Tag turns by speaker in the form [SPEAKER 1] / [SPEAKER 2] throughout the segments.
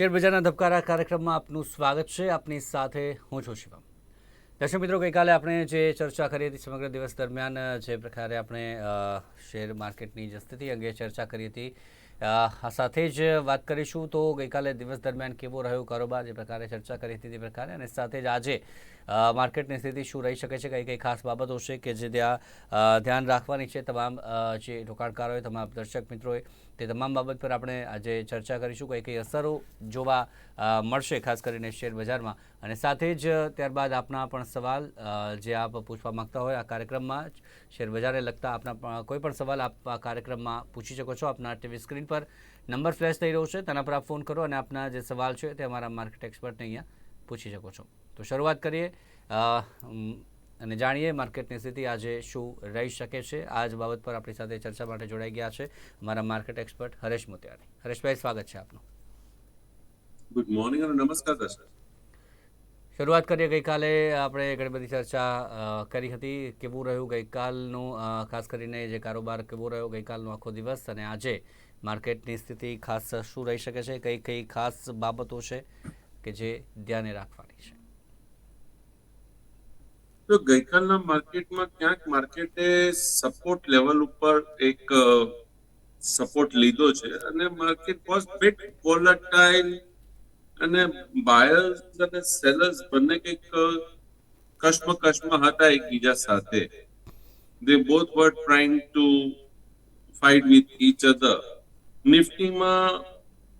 [SPEAKER 1] શેરબજારના ધબકારા કાર્યક્રમમાં આપનું સ્વાગત છે. આપની સાથે હું છું શિવમ. દર્શક મિત્રો, ગઈકાલે આપણે જે ચર્ચા કરી હતી સમગ્ર દિવસ દરમિયાન, જે પ્રકારે આપણે શેર માર્કેટની જે સ્થિતિ અંગે ચર્ચા કરી હતી આ સાથે જ વાત કરીશું તો ગઈકાલે દિવસ દરમિયાન કેવો રહ્યો કારોબાર, જે પ્રકારે ચર્ચા કરી હતી તે પ્રકારે અને સાથે જ આજે માર્કેટની સ્થિતિ શું રહી શકે છે? કઈ કઈ ખાસ બાબતો છે કે જે ત્યાં ધ્યાન રાખવાની છે તમામ જે રોકાણકારોએ, તમામ દર્શક મિત્રોએ, તે તમામ બાબત પર આપણે આજે ચર્ચા કરીશું. કઈ કઈ અસરો જોવા મળશે ખાસ કરીને શેર બજારમાં? અને સાથે જ ત્યારબાદ આપના પણ સવાલ જે આપ પૂછવા માંગતા હોય આ કાર્યક્રમમાં જ શેર લગતા આપના કોઈ પણ સવાલ આપ આ કાર્યક્રમમાં પૂછી શકો છો. આપના ટીવી સ્ક્રીન પર નંબર ફ્લેશ થઈ રહ્યો છે. તેના પર આપ ફોન કરો અને આપના જે સવાલ છે તે અમારા માર્કેટ એક્સપર્ટને અહીંયા પૂછી શકો છો. તો શરૂઆત કરીએ. અને જાણીએ માર્કેટની સ્થિતિ આજે શું રહી શકે છે. આ જ બાબત પર આપણી સાથે ચર્ચા માટે જોડાઈ ગયા છે અમારા માર્કેટ એક્સપર્ટ હરેશ મોતિયાની હરેશભાઈ સ્વાગત છે આપનું.
[SPEAKER 2] ગુડ મોર્નિંગ અને નમસ્કાર દર્શક.
[SPEAKER 1] શરૂઆત કરીએ. ગઈકાલે આપણે ઘણી બધી ચર્ચા કરી હતી કેવું રહ્યું ગઈકાલનું ખાસ કરીને જે કારોબાર કેવો રહ્યો ગઈકાલનો આખો દિવસ અને આજે માર્કેટની સ્થિતિ ખાસ શું રહી શકે છે? કઈ કઈ ખાસ બાબતો છે કે જે ધ્યાને રાખવાની છે?
[SPEAKER 2] તો ગઈકાલના માર્કેટમાં ક્યાંક માર્કેટે સપોર્ટ લેવલ ઉપર એક સપોર્ટ લીધો છે અને માર્કેટ વોઝ બિટ વોલેટાઇલ અને બાયર્સ અને સેલર્સ બંને કંઈક કશ્મકશમાં હતા એકબીજા સાથે. They both were trying to fight with each other નિફ્ટીમાં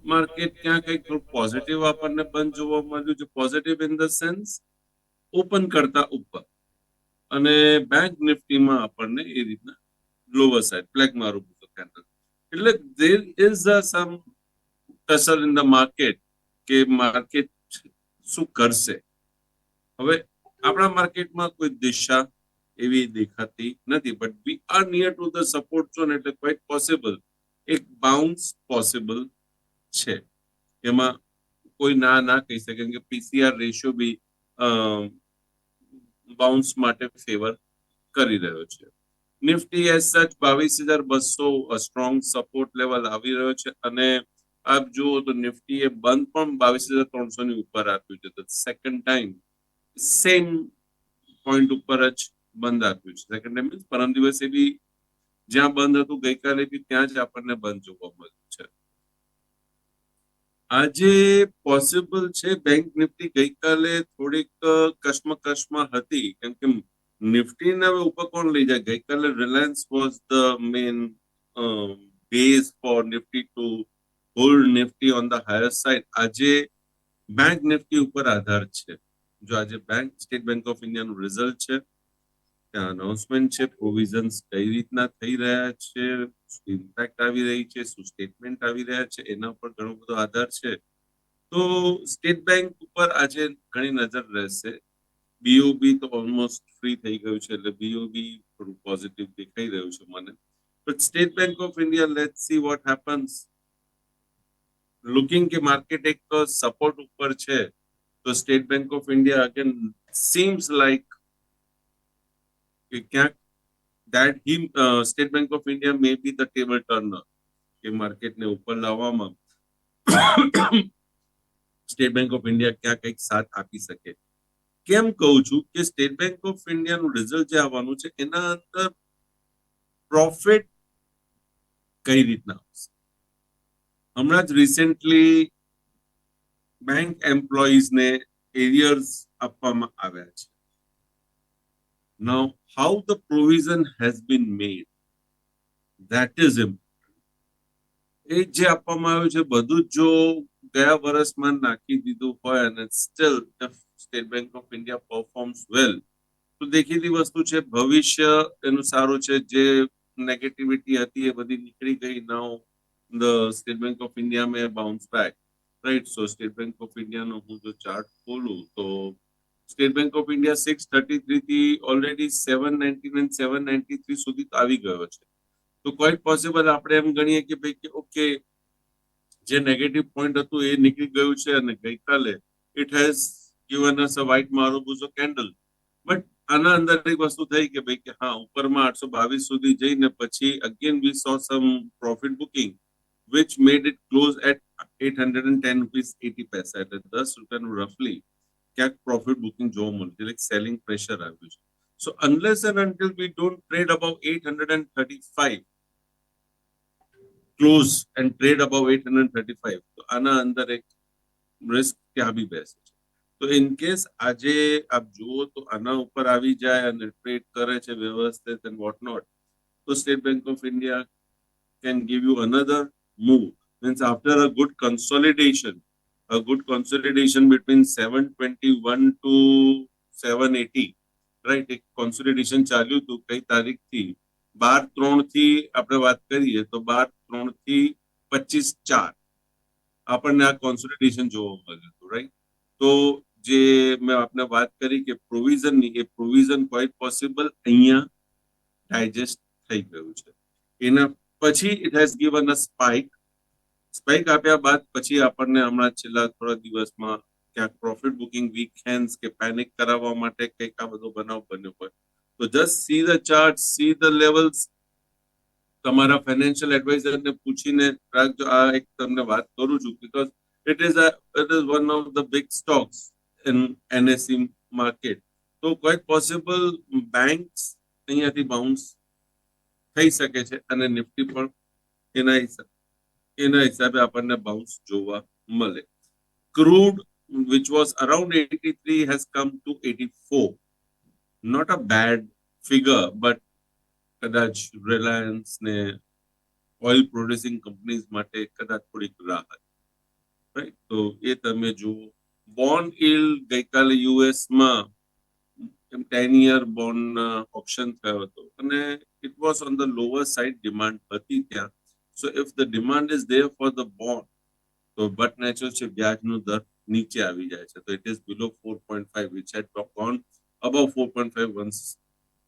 [SPEAKER 2] market ક્યાં કંઈક પોઝિટિવ આપણને બંધ જોવા મળ્યું છે. Positive in the sense open કરતા ઉપર. અને બેંક નિફ્ટીમાં આપણને એ રીતના લોવર સાઇડ બ્લેક મારું કેન્ડલ એટલે there is a some tussle in the market કે માર્કેટ શું કરશે? હવે આપણા માર્કેટમાં કોઈ દિશા એવી દેખાતી નથી but we are near to the support zone એટલે ક્વાઇટ પોસિબલ એક બાઉન્સ પોસિબલ છે. એમાં કોઈ ના ના કહી શકે કે પીસીઆર રેશિયો બી બાઉન્સ માટે ફેવર કરી રહ્યો છે. નિફ્ટી એઝ સચ બાવીસ હજાર બસો સ્ટ્રોંગ સપોર્ટ લેવલ આવી રહ્યો છે અને આપ જુઓ તો નિફ્ટી એ બંધ પણ બાવીસ હજાર ત્રણસો ની ઉપર આપ્યું છે. તો સેકન્ડ ટાઈમ સેમ પોઈન્ટ ઉપર જ બંધ આપ્યું છે. સેકન્ડ ટાઈમ પરમ દિવસે બી જ્યાં બંધ હતું ગઈકાલે બી ત્યાં જ આપણને બંધ જોવા મળ્યું છે. આજે પોસિબલ છે બેંક નિફ્ટી ગઈકાલે થોડીક કશ્મકશમાં હતી. કેમ કે નિફ્ટી ને હવે ઉપર કોણ લઈ જાય? ગઈકાલે Reliance was the main base for Nifty to hold Nifty on the higher side આજે બેંક નિફ્ટી ઉપર આધાર છે. જો આજે બેંક સ્ટેટ બેંક ઓફ ઇન્ડિયાનું રિઝલ્ટ છે અનાઉન્સમેન્ટ છે પ્રોવિઝન્સ કઈ રીતના થઈ રહ્યા છે ઇમ્પેક્ટ આવી રહી છે, શું સ્ટેટમેન્ટ આવી રહ્યા છે, એના પર ઘણો બધો આધાર છે. તો સ્ટેટ બેંક ઉપર આજે ઘણી નજર રહેશે. બીઓબી તો ઓલમોસ્ટ ફ્રી થઈ ગયું છે, એટલે બીઓબી થોડું પોઝિટિવ દેખાઈ રહ્યું છે મને. But State Bank of India let see what happens looking કે માર્કેટ એક સપોર્ટ ઉપર છે. તો State Bank of India again seems like કે ક્યાંક that him uh, state bank of india may be the table કે માર્કેટને ઉપર લાવવામાં સ્ટેટ બેંક ઓફ ઇન્ડિયા ક્યાં કંઈક સાથ આપી શકે. કેમ કહું છું કે સ્ટેટ બેંક ઓફ ઇન્ડિયાનું રિઝલ્ટ જે આવવાનું છે એના અંદર પ્રોફિટ કઈ રીતના આવશે? હમણાં જ રિસેન્ટલી બેંક એમ્પ્લોઈઝને એરિયર્સ આપવામાં આવ્યા છે. Now, how the provision has been made, that is important. એ જે આપવામાં આવ્યું છે બધું જ ગયા વર્ષમાં નાખી દીધું હોય અને still State Bank of India performs well તો દેખીતી વસ્તુ છે ભવિષ્ય એનું સારું છે જે નેગેટિવિટી હતી એ બધી નીકળી ગઈ now the State Bank of India may bounce back right so State Bank of ઇન્ડિયાનો હું જો ચાર્ટ ખોલું તો State Bank of India six thirty three થી already seven ninety nine seven ninety three સુધી આવી ગયો છે. તો ક્વાઇટ પોસિબલ આપણે એમ ગણીએ કે ભાઈ કે ઓકે જે નેગેટિવ પોઈન્ટ હતું એ નીકળી ગયું છે અને ગઈકાલે it has given us a white મારુબુઝો કેન્ડલ બટ આના અંદર એક વસ્તુ થઈ કે ભાઈ કે હા, ઉપરમાં આઠસો બાવીસ સુધી જઈને પછી again we saw some profit booking which made it close at eight hundred and ten rupees eighty પૈસા એટલે દસ રૂપિયાનું રફલી ક્યાંક પ્રોફિટ બુકિંગ જોવા મળ્યું છે. લાઈક સેલિંગ પ્રેશર આવ્યું છે. So unless and until we don't trade above eight hundred and thirty five close and trade above eight hundred thirty five તો આના અંદર એક રિસ્ક ત્યાં બી બેસે છે. તો ઇન કેસ આજે આપ જુઓ તો આના ઉપર આવી જાય અને ટ્રેડ કરે છે વ્યવસ્થિત એન્ડ વોટ નોટ તો State Bank of India can give you another move means after a good consolidation, a good consolidation between 721 to 780, right? એક consolidation ચાલ્યું હતું કઈ તારીખથી? બાર ત્રણથી આપણે વાત કરીએ તો બાર ત્રણથી પચીસ ચાર આપણને આ કોન્સોલિડેશન જોવા મળ્યું હતું રાઈટ તો જે મેં આપને વાત કરી કે પ્રોવિઝનની એ પ્રોવિઝન ક્વાઇટ પોસિબલ અહીંયા ડાયજેસ્ટ થઈ ગયું છે. એના પછી it has given a spike spike આપ્યા બાદ પછી આપણને હમણાં છેલ્લા થોડા દિવસમાં ક્યાંક પ્રોફિટ બુકિંગ વીક હેન્ડ્સ કે પેનિક કરાવવા માટે કંઈક આ બધો બનાવ બન્યો હોય. તો just see the chart see the levels તમારા ફાઇનાન્શિયલ એડવાઇઝરને પૂછીને રાખજો આ એક તમને વાત કરું છું because it is it is one of the big stocks in NSC market તો ક્વાઇટ પોસિબલ બેંક્સ અહીંયાથી બાઉન્સ થઈ શકે છે અને નિફ્ટી પણ એના હિસાબે. એના હિસાબે આપણને બાઉન્સ જોવા મળે. Crude which was around 83 has come to 84 not a bad figure, but કદાચ રિલાયન્સ ને ઓઇલ પ્રોડ્યુસિંગ કંપનીઝ માટે કદાચ થોડીક રાહત. રાઈટ તો એ તમે જુઓ. બોન્ડ ઇલ ગઈકાલે યુએસમાં એમ ટેન યર બોન્ડ ઓપ્શન થયો હતો. અને it was on the lower side demand હતી ત્યાં. So if the demand is there for the bond તો બટ નેચરલ છે વ્યાજનો દર નીચે આવી જાય છે તો it is below four point five which had gone above four point five once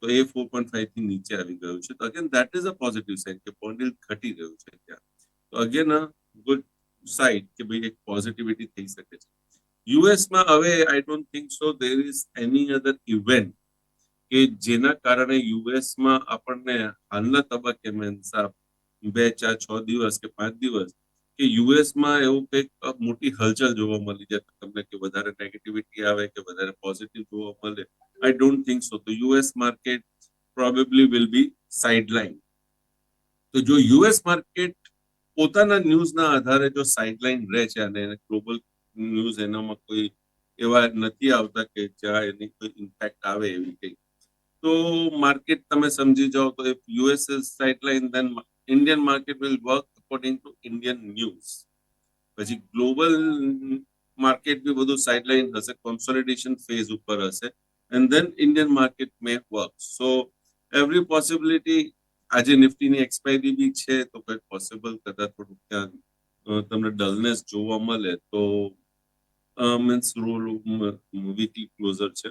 [SPEAKER 2] તો એ ફોર પોઈન્ટ ફાઈવથી નીચે આવી ગયું છે તો again that is a positive side કે બોન્ડ ઘટી રહ્યું છે ત્યાં તો અગેન અ ગુડ સાઇડ કે ભાઈ એક પોઝિટિવિટી થઈ શકે છે યુએસમાં હવે I don't think so there is any other event કે જેના કારણે યુએસમાં આપણને હાલના તબક્કે મેન્સા બે, ચાર, છ દિવસ કે પાંચ દિવસ કે યુએસમાં એવું કંઈક મોટી હલચલ જોવા મળી જાય તમને કે વધારે નેગેટિવિટી આવે કે વધારે પોઝિટિવ જોવા મળે. આઈ ડોન્ટ થિંક સો તો US market probably will be sideline તો જો યુએસ માર્કેટ પોતાના ન્યૂઝના આધારે જો સાઇડલાઇન રહે છે અને ગ્લોબલ ન્યૂઝ એનામાં કોઈ એવા નથી આવતા કે જ્યાં એની કોઈ ઇમ્પેક્ટ આવે એવી કંઈક. તો માર્કેટ તમે સમજી જાઓ તો if US is sideline then Indian market will work according to Indian news પછી ગ્લોબલ માર્કેટ બી બધું સાઇડલાઇન હશે કોન્સોલિડેશન ફેઝ ઉપર હશે and then Indian market may work so every possibility આજે નિફ્ટીની એક્સપાયરી બી છે, તો કઈ પોસિબલ કદાચ થોડુંક ત્યાં તમને ડલનેસ જોવા મળે, તો મીન્સ રોલ વીકલી ક્લોઝર છે.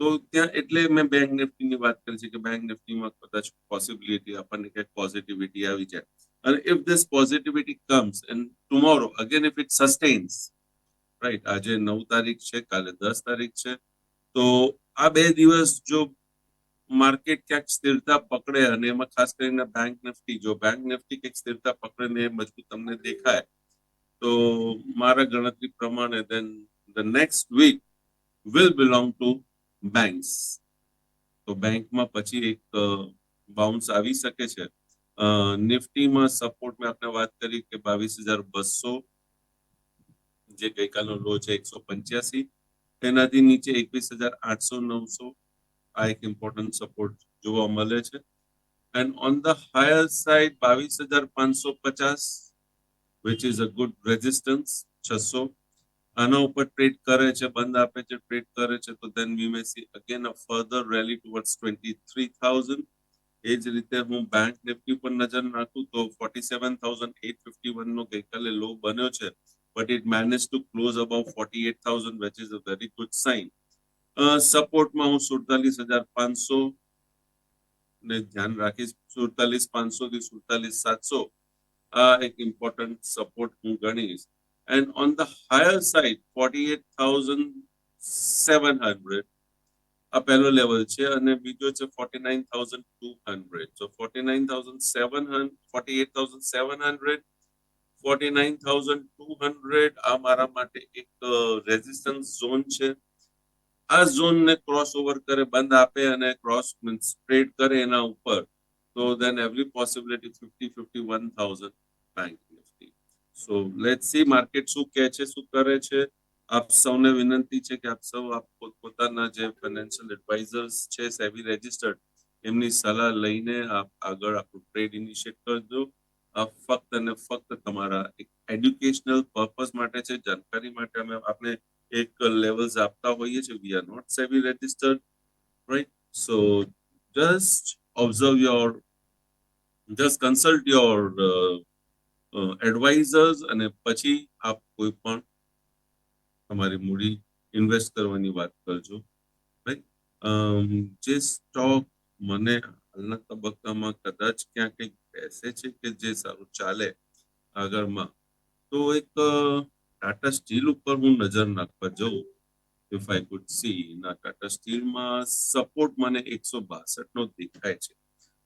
[SPEAKER 2] તો ત્યાં એટલે મેં બેંક નિફ્ટીની વાત કરી છે કે બેંક નિફ્ટીમાં કદાચ પોસિબિલિટી આપણને ક્યાંક પોઝિટિવિટી આવી જાય. અને if this positivity comes and tomorrow again if it sustains right આજે નવ તારીખ છે, કાલે દસ તારીખ છે, તો આ બે દિવસ જો માર્કેટ ક્યાંક સ્થિરતા પકડે અને એમાં ખાસ કરીને બેંક નિફ્ટી જો બેંક નિફ્ટી કંઈક સ્થિરતા પકડે ને એ મજબૂત તમને દેખાય, તો મારા ગણતરી પ્રમાણે then the next week will belong to banks તો બેંકમાં પછી એક બાઉન્સ આવી શકે છે. નિફ્ટીમાં સપોર્ટ મેં આપણે વાત કરી કે બાવીસ હજાર બસો, જે ગઈકાલનો લો છે એકસો પંચ્યાસી. તેનાથી નીચે એકવીસ હજાર આઠસો નવસો. આ એક ઇમ્પોર્ટન્ટ સપોર્ટ જોવા મળે છે. And on the higher side બાવીસ હજાર પાંચસો પચાસ which is a good resistance છસો. આના ઉપર ટ્રેડ કરે છે, બંધ આપે છે, ટ્રેડ કરે છે, તો then we may see again a further rally towards twenty three thousand એ જ રીતે હું બેંક નિફ્ટી પર નજર નાખું તો forty seven thousand eight fifty one નો ગઈકાલે લો બન્યો છે but it manage to close about forty eight thousand which is a very good sign સપોર્ટમાં હું સુડતાલીસ હજાર પાંચસો ને ધ્યાન રાખીશ, સુડતાલીસ પાંચસો થી સુડતાલીસ સાતસો. આ એક ઇમ્પોર્ટન્ટ સપોર્ટ હું ગણીશ. Side forty eight thousand seven hundred આ પહેલો લેવલ છે અને બીજો છે forty nine thousand two hundred so forty nine thousand seven hundred forty eight thousand seven hundred forty nine thousand two hundred આ મારા માટે એક રેઝિસ્ટન્સ ઝોન છે આ ઝોનને ક્રોસ ઓવર કરે બંધ આપે અને ક્રોસ સ્પ્રેડ કરે એના ઉપર તો then every possibility fifty fifty one thousand bank Nifty so let see market શું કહે છે, શું કરે છે? આપ સૌને વિનંતી છે કે આપ સૌ, આપ પોતપોતાના જે ફાઇનાન્શિયલ એડવાઇઝર્સ છે સેવી રજિસ્ટર્ડ એમની સલાહ લઈને આપ આગળ આપણું ટ્રેડ ઇનિશિયેટ કરજો. આ ફક્ત અને ફક્ત તમારા એક એડ્યુકેશનલ પર્પઝ માટે છે, જાણકારી માટે અમે આપણે એક લેવલ્સ આપતા હોઈએ છીએ. We are not SEBI registered right so just observe your just consult your advisers અને પછી આપ કોઈ પણ તમારી મૂડી ઇન્વેસ્ટ કરવાની વાત કરજો રાઈટ જે સ્ટોક મને હાલના તબક્કામાં કદાચ ક્યાં કંઈક બેસે છે કે જે સારું ચાલે આગળમાં, તો એક ટાટા સ્ટીલ ઉપર હું નજર નાખવા જઉં ઇફ આઈ કુડ સી ના ટાટા સ્ટીલમાં સપોર્ટ મને એકસો બાસઠ નો દેખાય છે.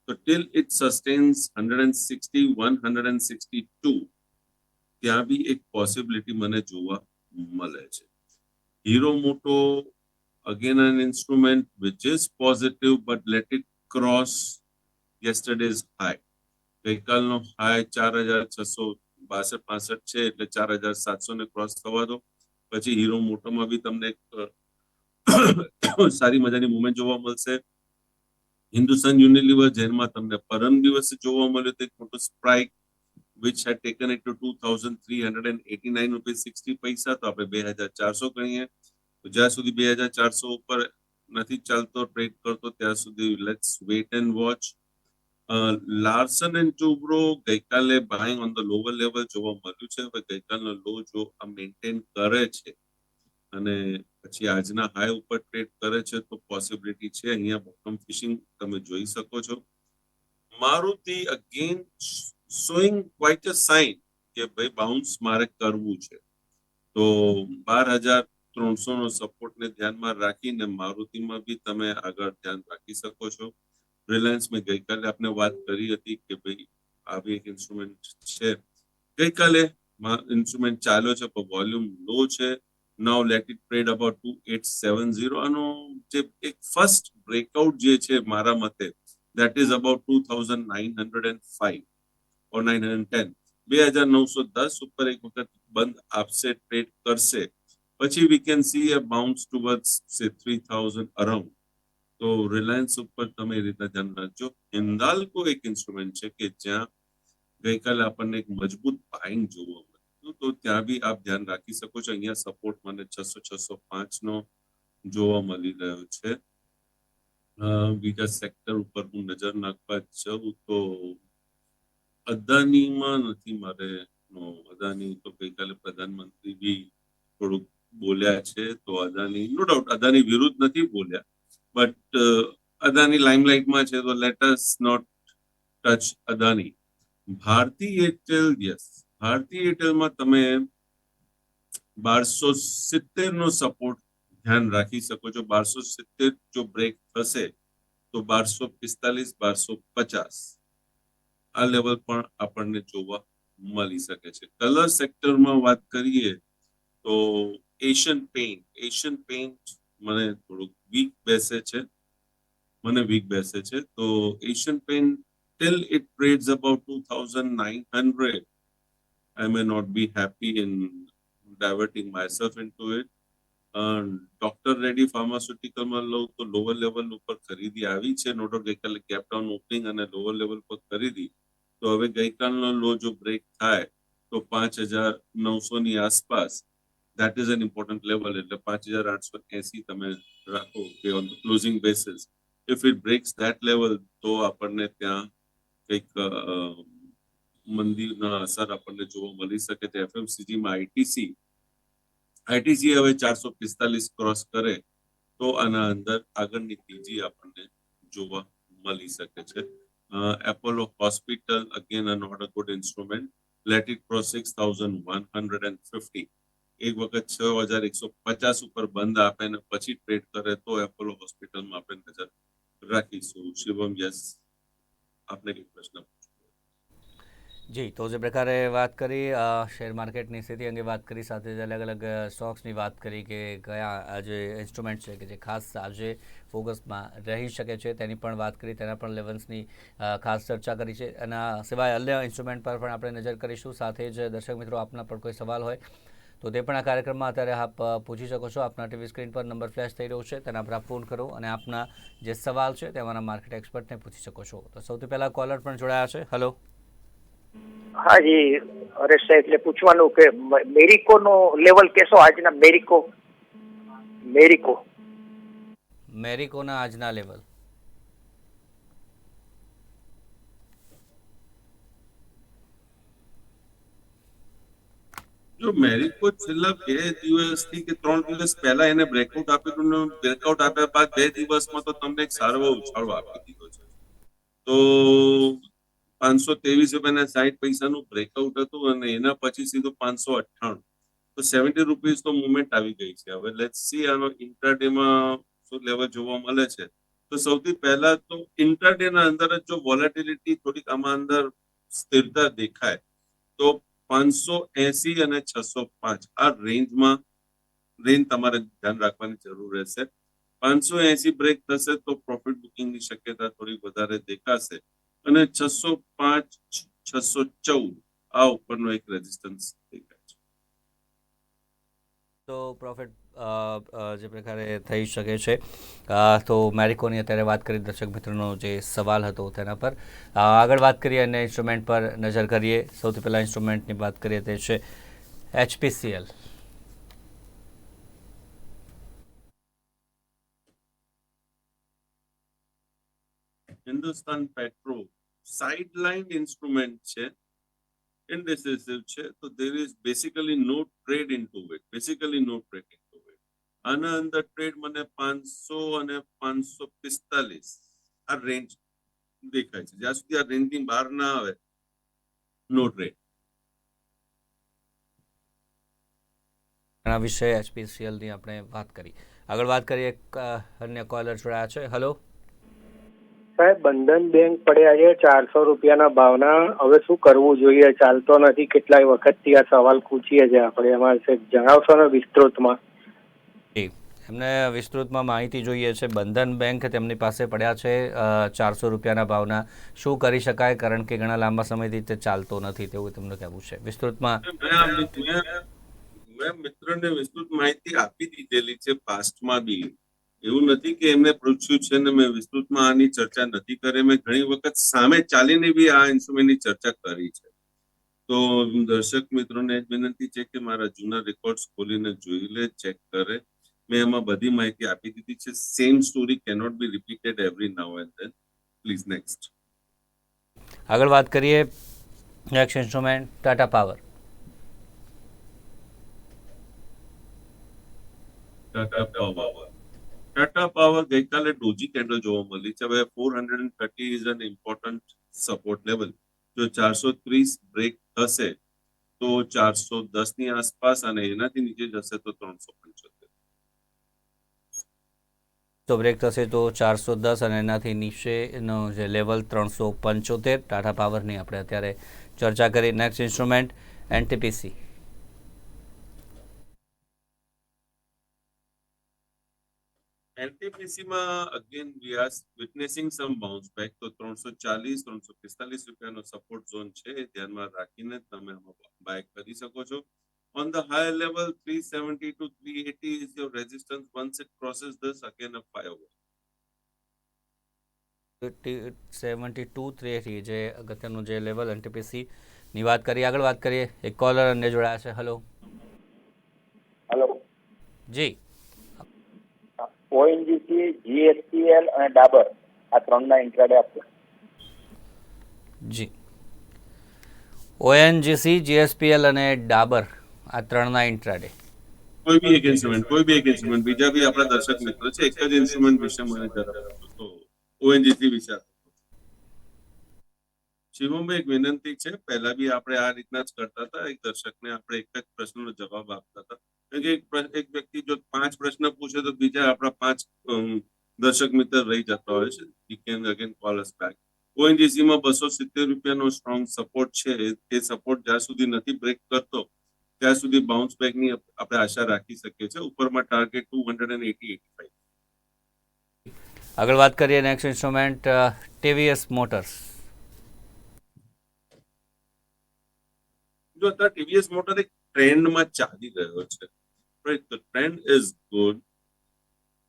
[SPEAKER 2] તો till it sustains hundred sixty one hundred sixty two ત્યાં બી એક પોસિબિલિટી મને જોવા મળે છે હીરો મોટો again an instrument which is positive, but let it cross yesterday's high. ગઈકાલનો હાઈ ચાર હજાર છસો બાસઠ, પાસઠ છે, એટલે ચાર હજાર સાતસો ને ક્રોસ થવા દો. પછી હીરો મોટોમાં બી તમને સારી મજાની મુવમેન્ટ જોવા મળશે. હિન્દુસ્તાન યુનિલિવર જેમાં તમને પરમ દિવસે જોવા મળ્યો તો મોટો સ્પ્રાઇક, which had taken it to 2389 rupees 60 પૈસા, તો આપણે બે હજાર ચારસો ગણીએ. તો જ્યાં સુધી બે હજાર ચારસો ઉપર નથી ચાલતો ટ્રેડ કરતો, ત્યાં સુધી let's wait and watch Larsen and Toubro ગઈકાલે buying on the lower level જોવા મળ્યું છે. હવે ગઈકાલનો લો જો આ મેન્ટેન કરે છે, અને પછી આજના હાઈ ઉપર ટ્રેડ કરે છે તો પોસિબિલિટી છે. અહીંયા બોટમ ફિશિંગ તમે જોઈ શકો છો. Maruti again showing quite a sign કે ભાઈ બાઉન્સ મારે કરવું છે. તો બાર હજાર ત્રણસો નો સપોર્ટ ને ધ્યાનમાં રાખીને મારુતિમાં બી તમે આગળ ધ્યાન રાખી શકો છો. રિલાયન્સ મેં ગઈકાલે આપણે વાત કરી હતી કે ભાઈ આવી એક ઇન્સ્ટ્રુમેન્ટ છે. ગઈકાલે ઇન્સ્ટ્રુમેન્ટ ચાલ્યો છે, પણ વોલ્યુમ લો છે. Now let it trade about two eight seven zero આનો જે એક ફર્સ્ટ બ્રેકઆઉટ જે છે મારા મતે that is about two thousand nine hundred and five or nine hundred ten બે હજાર નવસો દસ ઉપર એક વખત બંધ આપશે ટ્રેડ કરશે પછી we can see a bounce towards say three thousand around તો રિલાયન્સ ઉપર તમે એ રીતના ધ્યાન રાખજો હિન્દાલ્કો એક ઇન્સ્ટ્રુમેન્ટ છે કે જ્યાં ગઈકાલે આપણને એક મજબૂત બાઇંગ જોવા મળ્યું તો ત્યાં બી આપ ધ્યાન રાખી શકો છો. અહીંયા સપોર્ટ મને છસો છસો પાંચ નો જોવા મળી રહ્યો છે. બીજા સેક્ટર ઉપર હું નજર નાખવા જઉં તો અદાનીમાં નથી મારે અદાની તો ગઈકાલે પ્રધાનમંત્રી બી થોડુંક બોલ્યા છે તો અદાની નો ડાઉટ અદાની વિરુદ્ધ નથી બોલ્યા. બટ અદાની લાઇમલાઇટમાં છે તો let's not touch Adani. Bharti Airtel yes Bharti એરટેલમાં તમે બારસો સિત્તેર નો સપોર્ટ ધ્યાન રાખી શકો છો. બારસો સિત્તેર જો બ્રેક થશે, તો બારસો પિસ્તાલીસ, બારસો પચાસ આ લેવલ પણ આપણને જોવા મળી શકે છે. કલર સેક્ટરમાં વાત કરીએ તો એશિયન પેઇન્ટ એશિયન પેઇન્ટ મને થોડુંક વીક બેસે છે. મને વીક બેસે છે. તો Asian paint about two thousand nine 2900 i may not be happy in diverting myself into it. Doctor Reddy ફાર્માસ્યુટિકલમાં લઉં તો લોઅર લેવલ ઉપર ખરીદી આવી છે. નોટો ગઈકાલે કેપ ડાઉન ઓપનિંગ અને લોઅર લેવલ પર ખરીદી. તો હવે ગઈકાલનો લો જો બ્રેક થાય તો પાંચ હજાર નવસો ની આસપાસ that is an important level એટલે પાંચ હજાર આઠસો એસી તમે રાખો કે on closing basis if it breaks that level તો આપણને ત્યાં કંઈક મંદીના અસર આપણને જોવા મળી શકે છે એફએમસીજીમાં આઈટીસી આઈટીસી હવે ચારસો પિસ્તાલીસ ક્રોસ કરે તો આના અંદર આગળની તેજી આપણને જોવા મળી શકે છે. Apollo hospital again a not a good instrument let it cross six thousand one hundred and fifty એક વખત છ હજાર એકસો પચાસ ઉપર બંધ આપે ને પછી ટ્રેડ કરે તો એપોલો હોસ્પિટલમાં આપણે નજર રાખીશું. શિવમ યસ આપને કઈ પ્રશ્ન
[SPEAKER 1] જી, તો જે પ્રકારે વાત કરી શેર માર્કેટની સ્થિતિ અંગે વાત કરી, સાથે જ અલગ અલગ સ્ટોક્સની વાત કરી કે કયા જે ઇન્સ્ટ્રુમેન્ટ છે કે જે ખાસ આજે ફોકસમાં રહી શકે છે, તેની પણ વાત કરી, તેના પણ લેવલ્સની ખાસ ચર્ચા કરી છે. એના સિવાય અન્ય ઇન્સ્ટ્રુમેન્ટ પર પણ આપણે નજર કરીશું. સાથે જ દર્શક મિત્રો, આપના પણ કોઈ સવાલ હોય, તો તે પણ આ કાર્યક્રમમાં અત્યારે આપ પૂછી શકો છો. આપના ટીવી સ્ક્રીન પર નંબર ફ્લેશ થઈ રહ્યો છે, તેના પર આપ ફોન કરો અને આપના જે સવાલ છે તે અમારા માર્કેટ એક્સપર્ટને પૂછી શકો છો. તો સૌથી પહેલાં કોલર પણ જોડાયા છે. હલો
[SPEAKER 3] હા જી હરેશ સાહેબ એટલે પૂછવાનું કે મેરિકો નો લેવલ કેસો આજના? મેરિકો. મેરિકો.
[SPEAKER 1] મેરિકોના આજના લેવલ
[SPEAKER 2] જો મેરિકો છેલ્લા બે દિવસથી કે ત્રણ દિવસ પહેલા એને બ્રેકઆઉટ આપ્યું બ્રેકઆઉટ આપ્યા બાદ બે દિવસમાં તો તમને એક સારો ઉછાળો આપી દીધો છે. તો પાંચસો ત્રેવીસ રૂપિયાના સાહીઠ પૈસાનું બ્રેકઆઉટ હતું અને એના પછી સીધું પાંચસો અઠ્ઠાણું. તો સેવન્ટી રૂપીઝ તો મુવમેન્ટ આવી ગઈ છે. હવે લેટ સી આનો ઇન્ટ્રાડેમાં શું લેવલ જોવા મળે છે. તો સૌથી પહેલા તો ઇન્ટ્રાડેના અંદર જ જો વોલેટિલિટી થોડીક આમાં અંદર સ્થિરતા દેખાય, તો પાંચસો એસી અને છસો પાંચ આ રેન્જમાં રેન્જ તમારે ધ્યાન રાખવાની જરૂર રહેશે. પાંચસો એસી બ્રેક થશે તો પ્રોફિટ બુકિંગની શક્યતા થોડી વધારે દેખાશે. અને છસો પાંચ, છસો ચૌદ આ ઉપરનો એક રેઝિસ્ટન્સ દેખાય છે.
[SPEAKER 1] તો પ્રોફિટ જે પ્રકારે થઈ શકે છે તો મેરિકોની અત્યારે વાત કરી દર્શક મિત્રોનો જે સવાલ હતો તેના પર. આગળ વાત કરીએ અને ઇન્સ્ટ્રુમેન્ટ પર નજર કરીએ. સૌથી પહેલાં ઇન્સ્ટ્રુમેન્ટની વાત કરીએ તે છે HPCL
[SPEAKER 2] Hindustan petro sideline instrument છે. ઇનડિસિસિવ છે. તો there is basically no trade into it basically no trade into it આના અંદર ટ્રેડ મને પાંચસો અને પાંચસો પિસ્તાલીસ આ રેન્જ દેખાય છે. જ્યાં સુધી આ રેન્જની બહાર ના આવે નો ટ્રેડ
[SPEAKER 1] એના વિશે એચપીસીએલની આપણે વાત કરી. આગળ વાત કરીએ અન્ય કોલર જોડાયા છે. હલો
[SPEAKER 3] સાહેબ બંધન બેંક પડ્યા છે ચારસો રૂપિયાના ભાવના. હવે શું કરવું જોઈએ? ચાલતો નથી. કેટલાય વખતથી આ સવાલ પૂછીએ છીએ આપણે. એમાં સાહેબ જણાવશો ને વિસ્તૃતમાં.
[SPEAKER 1] એમને વિસ્તૃતમાં માહિતી જોઈએ છે. બંધન બેંક તેમની પાસે પડ્યા છે ચારસો રૂપિયાના ભાવના. શું કરી શકાય? કારણ કે ઘણા લાંબા સમયથી તે ચાલતો નથી તેવું તેમનું કહેવું છે. વિસ્તૃતમાં.
[SPEAKER 2] મેં મિત્રને વિસ્તૃત માહિતી આપી દીધેલી છે પાસ્ટમાં બી. એવું નથી કે એમને પૂછ્યું છે ને મેં વિસ્તૃતમાં આની ચર્ચા નથી કરી. મેં ઘણી વખત સામે ચાલીને બી આ ઇન્સ્ટ્રુમેન્ટની ચર્ચા કરી છે. તો દર્શક મિત્રોને જ વિનંતી છે કે મારા જૂના રેકોર્ડ્સ ખોલીને જોઈ લે ચેક કરે. મેં એમાં બધી માહિતી આપી દીધી છે. Same story cannot be repeated every now and then please next
[SPEAKER 1] આગળ વાત કરીએ next instrument Tata power
[SPEAKER 2] Tata power Tata power ગઈકાલે ડોજી કેન્ડલ જોવા મળી છે. હવે four hundred and thirty is an important support level જો ચારસો ત્રીસ બ્રેક થશે, તો ચારસો દસની આસપાસ અને એનાથી નીચે જશે તો ત્રણસો પંચોતેર.
[SPEAKER 1] તો બ્રેક થશે તો ચારસો દસ અને એનાથી નીચેનો જે લેવલ ત્રણસો પંચોતેર. ટાટા પાવરની આપણે અત્યારે ચર્ચા કરી. નેક્સ્ટ ઇન્સ્ટ્રુમેન્ટ એનટીપીસી
[SPEAKER 2] એનટીપીસી માં again we are witnessing some bounce back તો ત્રણસો ચાલીસ ત્રણસો પિસ્તાલીસ રૂપિયાનો સપોર્ટ ઝોન છે. એ ધ્યાનમાં રાખીને તમે બાય કરી શકો છો. On the higher level, 370 to 380 is your resistance. Once it crosses this, again a
[SPEAKER 1] two three eighty જે અગત્યનું જે લેવલ એનટીપીસી ની વાત કરીએ. આગળ વાત કરીએ. એક કોલર અન્ય જોડાયા છે. Hello
[SPEAKER 3] hello
[SPEAKER 1] ji.
[SPEAKER 3] ONGC GSPL અને ડાબર. આ ત્રણના ઇન્ટ્રાડે આપજો.
[SPEAKER 1] જી. ઓએનજીસી જીએસપીએલ અને ડાબર આ ત્રણના ઇન્ટ્રાડે
[SPEAKER 2] કોઈ બી એક ઇન્સ્ટ્રુમેન્ટ કોઈ બી એક ઇન્સ્ટ્રુમેન્ટ બીજા બી આપણા દર્શક મિત્ર છે એક જ ઇન્સ્ટ્રુમેન્ટ વિશે મને જરા તો ઓએનજીસી વિશે. શિવમભાઈ એક વિનંતી છે પહેલા બી આપણે આ રીતના જ કરતા હતા એક દર્શકને આપણે એક જ પ્રશ્નનો જવાબ આપતા હતા. કારણ કે એક વ્યક્તિ જો પાંચ પ્રશ્ન પૂછે તો બીજા આપણા પાંચ દર્શક મિત્ર રહી જતા હોય છે. You can again call us back ઓએનજીસીમાં બસો સિત્તેર રૂપિયાનો સ્ટ્રોંગ સપોર્ટ છે. તે સપોર્ટ જ્યાં સુધી નથી બ્રેક કરતો ત્યાં સુધી બાઉન્સ બેકની આપણે આશા રાખી શકીએ છીએ. ઉપરમાં target two hundred and eighty eighty five
[SPEAKER 1] આગળ વાત કરીએ નેક્સ્ટ ઇન્સ્ટ્રુમેન્ટ ટીવીએસ મોટર્સ
[SPEAKER 2] જો અત્યારે ટીવીએસ મોટર એક ટ્રેન્ડમાં ચાલી રહ્યો છે. Right The trend is good.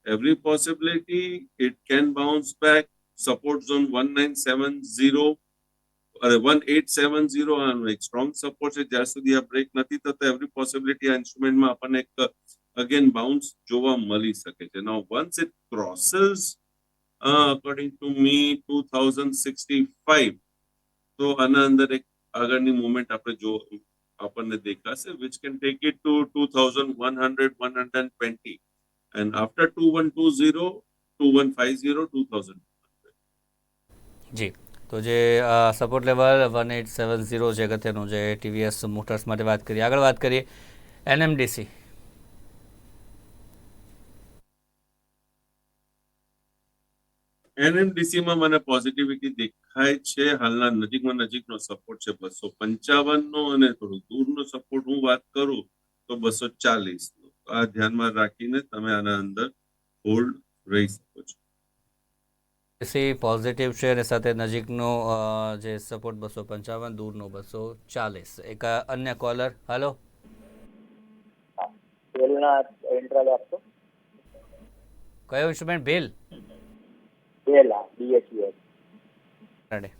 [SPEAKER 2] Every possibility it support zone one nine seven zero અરે વન એટ સેવન ઝીરો એક સ્ટ્રોંગ સપોર્ટ છે. જ્યાં સુધી આ બ્રેક નથી થતો એવરી પોસિબિલિટી આ ઇન્સ્ટ્રુમેન્ટમાં આપણને એક અગેન બાઉન્સ જોવા મળી શકે છે. Now once it crosses according to me two thousand sixty five તો આના અંદર એક આગળની મુવમેન્ટ આપણે જો આપણને દેખાશે which can take it to two thousand one hundred one hundred twenty and after two one two zero two one five zero two thousand
[SPEAKER 1] જી. તો જે support level one eight seven zero છે અગત્યનું જે TVS motors માટે વાત કરીએ. આગળ વાત કરીએ એનએમડીસી
[SPEAKER 2] એનએમડીસી માં મને પોઝિટિવિટી દેખાય છે. હાલના નજીકમાં નજીકનો સપોર્ટ છે બસો પંચાવન નો અને થોડું દૂરનો સપોર્ટ હું વાત કરું તો બસો ચાલીસ નો આ ધ્યાનમાં રાખીને તમે આના અંદર હોલ્ડ રહી શકો છો.
[SPEAKER 1] એસી પોઝિટિવ છે અને સાથે નજીકનો જે સપોર્ટ બસો પંચાવન દૂરનો બસો ચાલીસ. એક અન્ય કોલર હાલો કયો ઇન્સ્ટ્રુમેન્ટ ભેલ
[SPEAKER 4] બેલ હા બીએચયુએસ
[SPEAKER 1] રેડી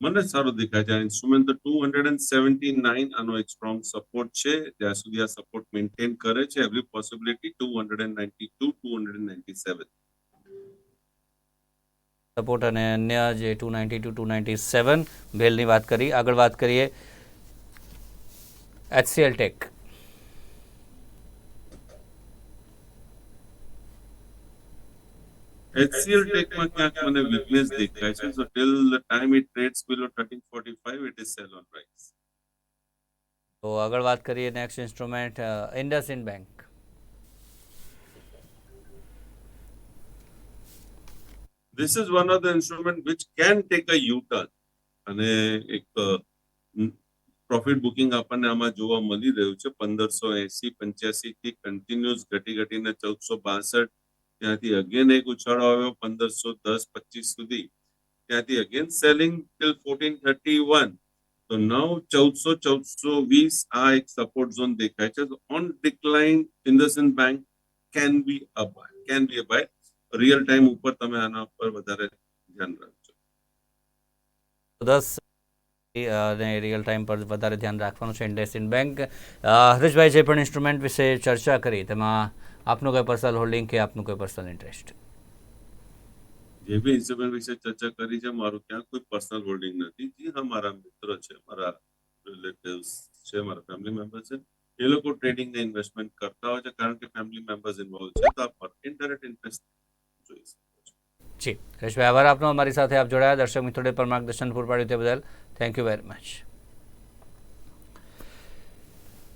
[SPEAKER 2] મને સારું દેખાય છે. ઇન્સ્ટ્રુમેન્ટ તો two hundred and seventy nine આનો એક સ્ટ્રોંગ સપોર્ટ છે. જ્યાં સુધી આ સપોર્ટ મેન્ટેન કરે છે every possibility two hundred and ninety two two hundred and ninety seven
[SPEAKER 1] support અને અન્ય જે two ninety two two ninety seven ભેલની વાત કરી. આગળ વાત કરીએ એચસીએલ ટેક
[SPEAKER 2] HCL ટેકમાં ક્યાંક મને વીકનેસ દેખાય છે. So till the time it trades below 1345 it is sell on rise
[SPEAKER 1] તો આગળ વાત કરીએ next instrument IndusInd bank
[SPEAKER 2] this is one of the instrument which can take a U-turn. અને એક પ્રોફિટ બુકિંગ આપણને આમાં જોવા મળી રહ્યું છે. પંદરસો એસી, પંચ્યાસી થી કન્ટિન્યુઅસ ઘટી ઘટીને ચૌદસો બાસઠ. ત્યાંથી અગેન એક ઉછાળો આવ્યો પંદરસો દસ, પચીસ સુધી. ત્યાંથી again selling till fourteen thirty one તો નવ, ચૌદસો ચૌદસો વીસ આ એક સપોર્ટ ઝોન દેખાય છે. On decline IndusInd bank can be a buy can be a buy real time ઉપર તમે આના ઉપર વધારે ધ્યાન રાખજો.
[SPEAKER 1] દસ અને રિયલ ટાઈમ પર વધારે ધ્યાન રાખવાનું છે ઇન્ડસ્ટ્રીન બેંક હરીશભાઈ જે પણ ઇન્સ્ટ્રુમેન્ટ વિશે ચર્ચા કરી તેમાં આપનું કોઈ પર્સનલ હોલ્ડિંગ કે આપનું કોઈ પર્સનલ ઇન્ટરેસ્ટ
[SPEAKER 2] જે બી ઇન્સ્ટ્રુમેન્ટ વિશે ચર્ચા કરી છે મારું ક્યાં કોઈ પર્સનલ હોલ્ડિંગ નથી. જે હા મારા મિત્ર છે મારા રિલેટિવ્સ છે મારા ફેમિલી મેમ્બર છે. એ લોકો ટ્રેડિંગ ને ઇન્વેસ્ટમેન્ટ કરતા હોય છે કારણ કે ફેમિલી મેમ્બર્સ ઇન્વોલ્વ છે. તો આપ ઇન્ટરેક્ટ ઇન્ટરેસ્ટ જોઈ શકો છો.
[SPEAKER 1] જી હરેશભાઈ આભાર આપનો. અમારી સાથે આપ જોડાયા. દર્શક મિત્રોને પણ માર્ગદર્શન પૂરું પાડ્યું તે બદલ થેન્ક યુ વેરી મચ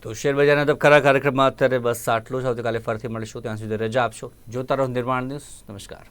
[SPEAKER 1] તો શેરબજારના ખરા કાર્યક્રમમાં અત્યારે બસ આટલું જ. આવતીકાલે ફરીથી મળીશું. ત્યાં સુધી રજા આપશો. જોતા રહો નિર્માણ ન્યૂઝ. નમસ્કાર.